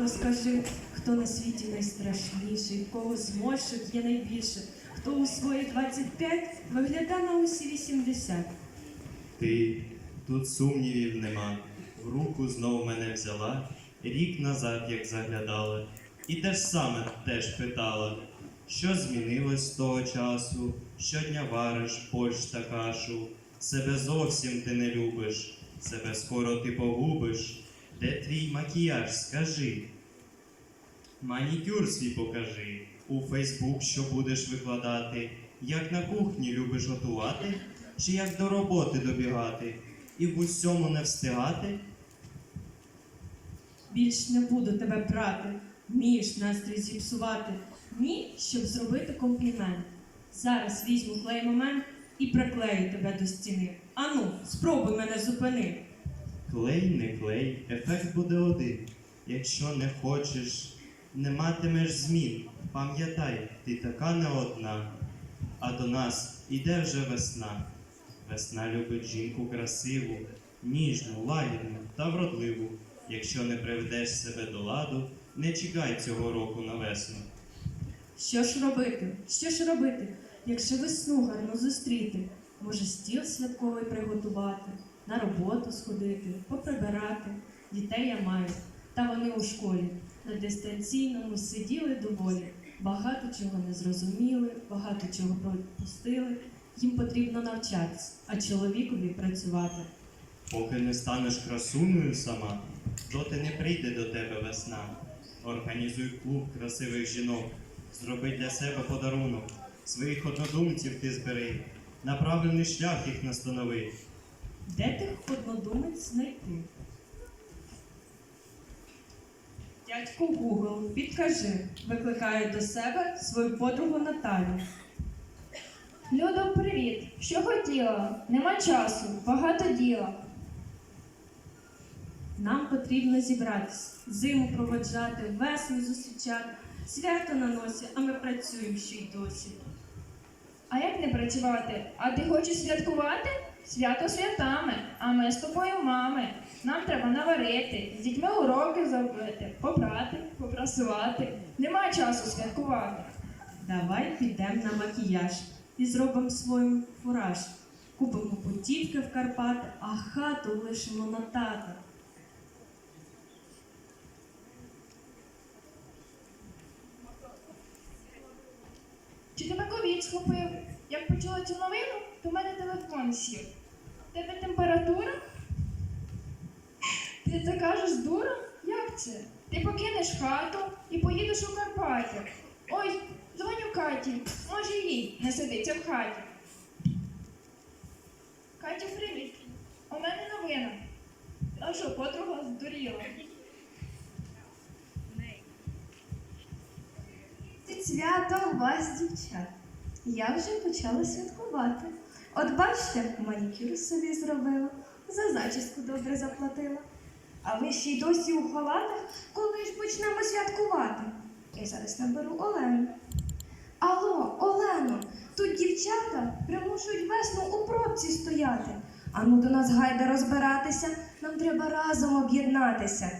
Розкажи, хто на світі найстрашніший, кого зморшок є найбільше, хто у свої 25 виглядає на усі 80. Ти тут сумнівів нема. В руку знов мене взяла, рік назад, як заглядала, і те ж саме теж питала, що змінилось з того часу, щодня вариш борщ та кашу, себе зовсім ти не любиш, себе скоро ти погубиш. Де твій макіяж, скажи? Манікюр свій покажи, у Фейсбук, що будеш викладати, як на кухні любиш готувати, чи як до роботи добігати, і в усьому не встигати. Більш не буду тебе брати, вмієш настрій зіпсувати. Ні, щоб зробити комплімент. Зараз візьму клей момент і приклею тебе до стіни. Ану, спробуй мене зупини. Клей, не клей, ефект буде один. Якщо не хочеш, не матимеш змін. Пам'ятай, ти така не одна. А до нас іде вже весна. Весна любить жінку красиву, ніжну, лагідну та вродливу. Якщо не приведеш себе до ладу, не чекай цього року на весну. Що ж робити? Що ж робити, якщо весну гарно зустріти? Може, стіл святковий приготувати, на роботу сходити, поприбирати. Дітей я маю, та вони у школі. На дистанційному сиділи доволі. Багато чого не зрозуміли, багато чого пропустили. Їм потрібно навчатись, а чоловікові працювати. Поки не станеш красунею сама, доти не прийде до тебе весна. Організуй клуб красивих жінок, зроби для себе подарунок. Своїх однодумців ти збери, на правильний шлях їх настанови. Де тих однодумець знайти? Дядько Гугл, підкажи, викликає до себе свою подругу Наталю. Людо, привіт! Що хотіла? Нема часу, багато діла. Нам потрібно зібратись, зиму проводжати, весну зустрічати, свято на носі, а ми працюємо ще й досі. А як не працювати? А ти хочеш святкувати? Свято святами, а ми з тобою мами. Нам треба наварити, з дітьми уроки зробити, попрати, попрасувати. Нема часу святкувати. Давай підемо на макіяж і зробимо свою фураж. Купимо путівки в Карпати, а хату лишимо на тата. Чи тебе ковід схопив? Як почула цю новину, то в мене телефон сів. Тебе температура? Ти це кажеш дура? Як це? Ти покинеш хату і поїдеш у Карпаття. Ой, дзвоню Каті, може їй не сидиться в хаті. Катя, привіт. У мене новина. А що, подруга здуріла? Від свята у вас, дівчат. Я вже почала святкувати. От бачите, манікюр собі зробила, за зачіску добре заплатила. А ви ще й досі у халатах, коли ж почнемо святкувати? Я зараз наберу Олену. Алло, Олено, тут дівчата примушують весну у пробці стояти. Ану до нас гайда розбиратися, нам треба разом об'єднатися.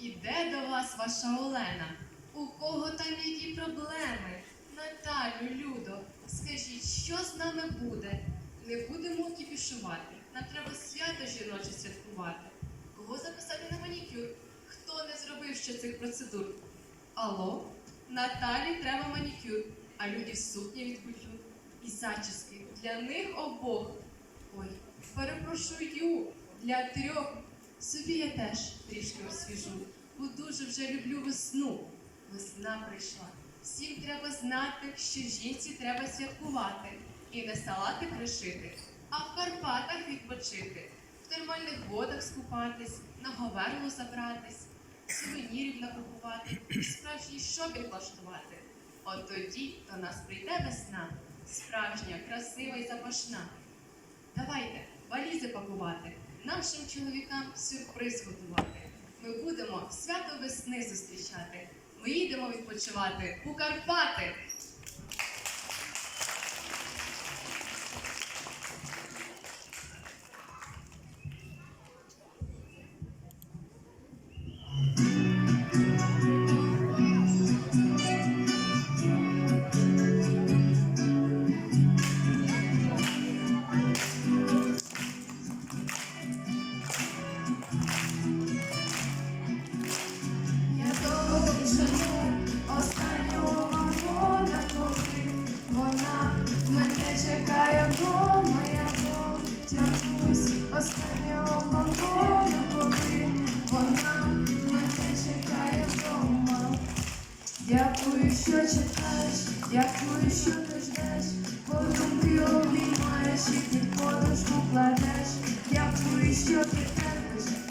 Іде до вас ваша Олена. У кого там які проблеми? Наталю, Людо, скажіть, що з нами буде? Не будемо кіпішувати. Нам треба свято жіноче святкувати. Кого записати на манікюр? Хто не зробив ще цих процедур? Алло, Наталі треба манікюр, а люди сукні від культур. І зачіски для них обох. Ой, перепрошую, для трьох. Собі я теж трішки освіжу, бо дуже вже люблю весну. Весна прийшла. Всім треба знати, що жінці треба святкувати і не салати кришити, а в Карпатах відпочити, в термальних водах скупатись, на говерлу забратись, сувенірів накупувати, справжній шопінг влаштувати. От тоді до нас прийде весна, справжня, красива і запашна. Давайте валізи пакувати, нашим чоловікам сюрприз готувати. Ми будемо свято весни зустрічати. Ми їдемо відпочивати у Карпати.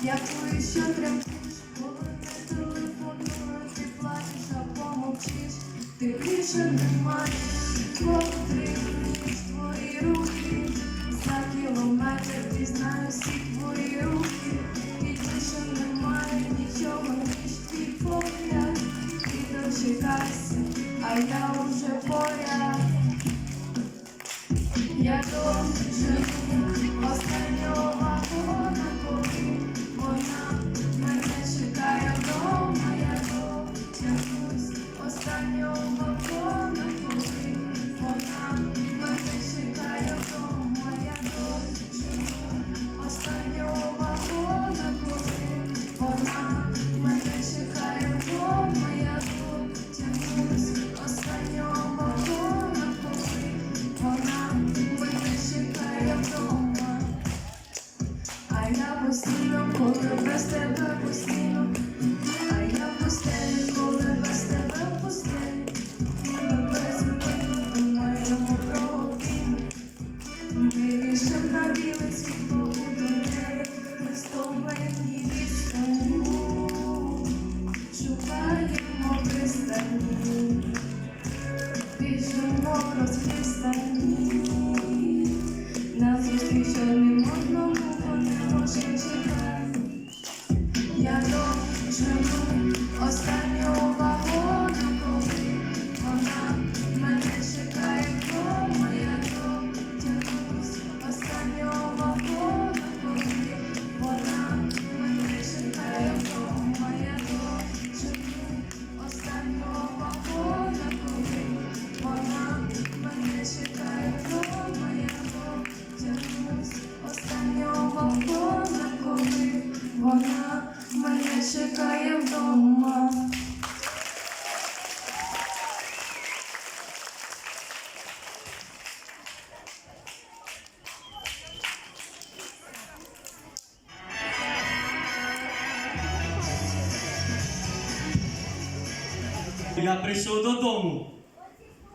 Дякую, що тремтиш, коли не телефоную, ти плачеш, а помовчиш. Ти більше не маєш, потримуєш твої руки. За кілометр пізнаю всі твої руки. І більше немає нічого, ніж твій погляд. Ти дочекайся, а я вже поряд. Шукаємо пристані, біжимо розхристані, на Я прийшов додому.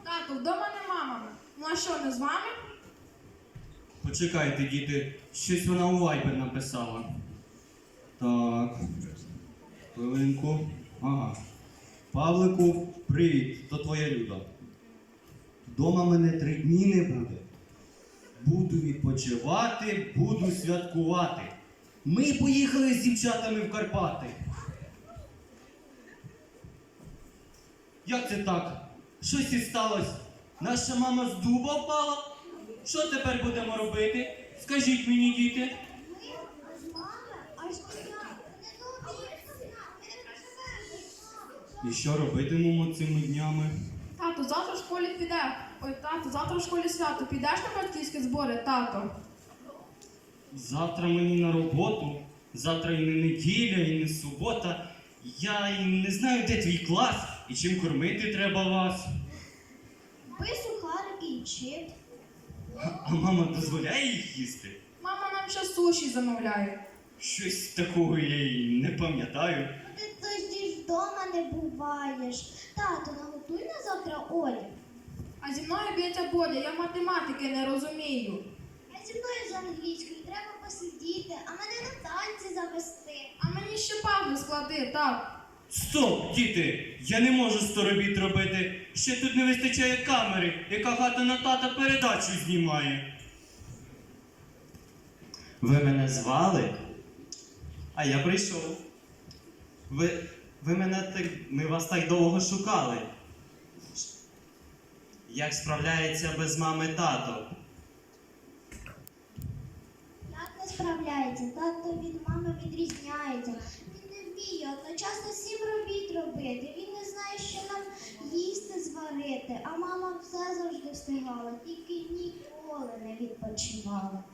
Тату, вдома нема мами. Ну а що, не з вами? Почекайте, діти, щось вона у Viber написала. Так. Хвилинку. Ага. Павлику, привіт, то твоя Люда. Дома мене три дні не буде. Буду відпочивати, буду святкувати. Ми поїхали з дівчатами в Карпати. Як це так? Щось і сталося? Наша мама з дуба впала? Що тепер будемо робити? Скажіть мені, діти. І що робитимемо цими днями? Тато, завтра в школі піде. Ой, тато, завтра в школі свято. Підеш на батьківські збори, тато? Завтра мені на роботу, завтра і не неділя, і не субота. Я і не знаю, де твій клас і чим кормити треба вас. Ви сухарики і чип. А мама дозволяє їх їсти? Мама нам ще суші замовляє. Щось такого я й не пам'ятаю. Ти тоді ж вдома не буваєш. Тато, наготуй на завтра Олі. А зі мною б'ється Бодя, я математики не розумію. А зі мною з англійською треба посидіти, а мене на танці завести. А мені ще пазли склади, так. Стоп, діти! Я не можу сто робіт робити. Ще тут не вистачає камери, яка хата на тата передачу знімає. Ви мене звали? А я прийшов. Ви, ви мене так. Ми вас так довго шукали. Як справляється без мами тато? Як не справляється, тато від мами відрізняється. Вміє одночасно сім робіт робити. Він не знає, що нам їсти зварити, а мама все завжди встигала, тільки ніколи не відпочивала.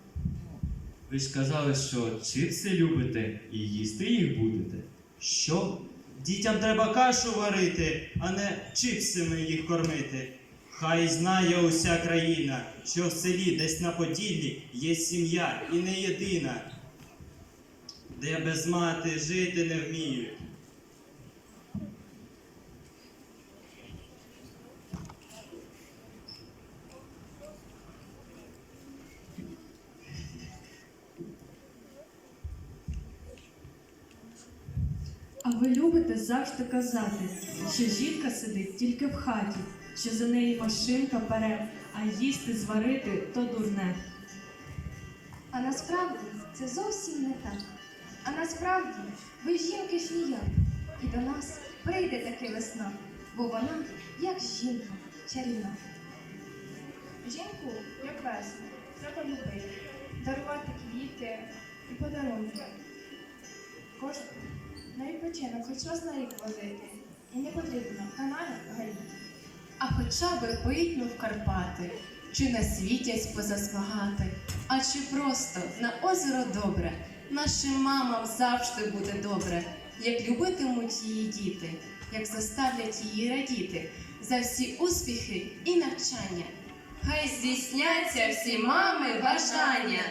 Ви ж казали, що чипси любите і їсти їх будете. Що? Дітям треба кашу варити, а не чипсами їх кормити. Хай знає уся країна, що в селі десь на Поділлі є сім'я і не єдина, де без мати жити не вміють. А ви любите завжди казати, що жінка сидить тільки в хаті, що за неї машинка пере, а їсти зварити то дурне. А насправді це зовсім не так. А насправді ви жінки ж ніяк. І до нас прийде таки весна, бо вона, як жінка, чарівна. Жінку, як весну, треба любити, дарувати квіти і подарунки. Кожен на відпочинок хоч раз на рік возити. І не потрібно каналі гаїти. А хоча би питну в Карпати, чи на світязь позасмагати, а чи просто на озеро добре, нашим мамам завжди буде добре, як любитимуть її діти, як заставлять її радіти за всі успіхи і навчання. Хай здійсняться всі мами бажання,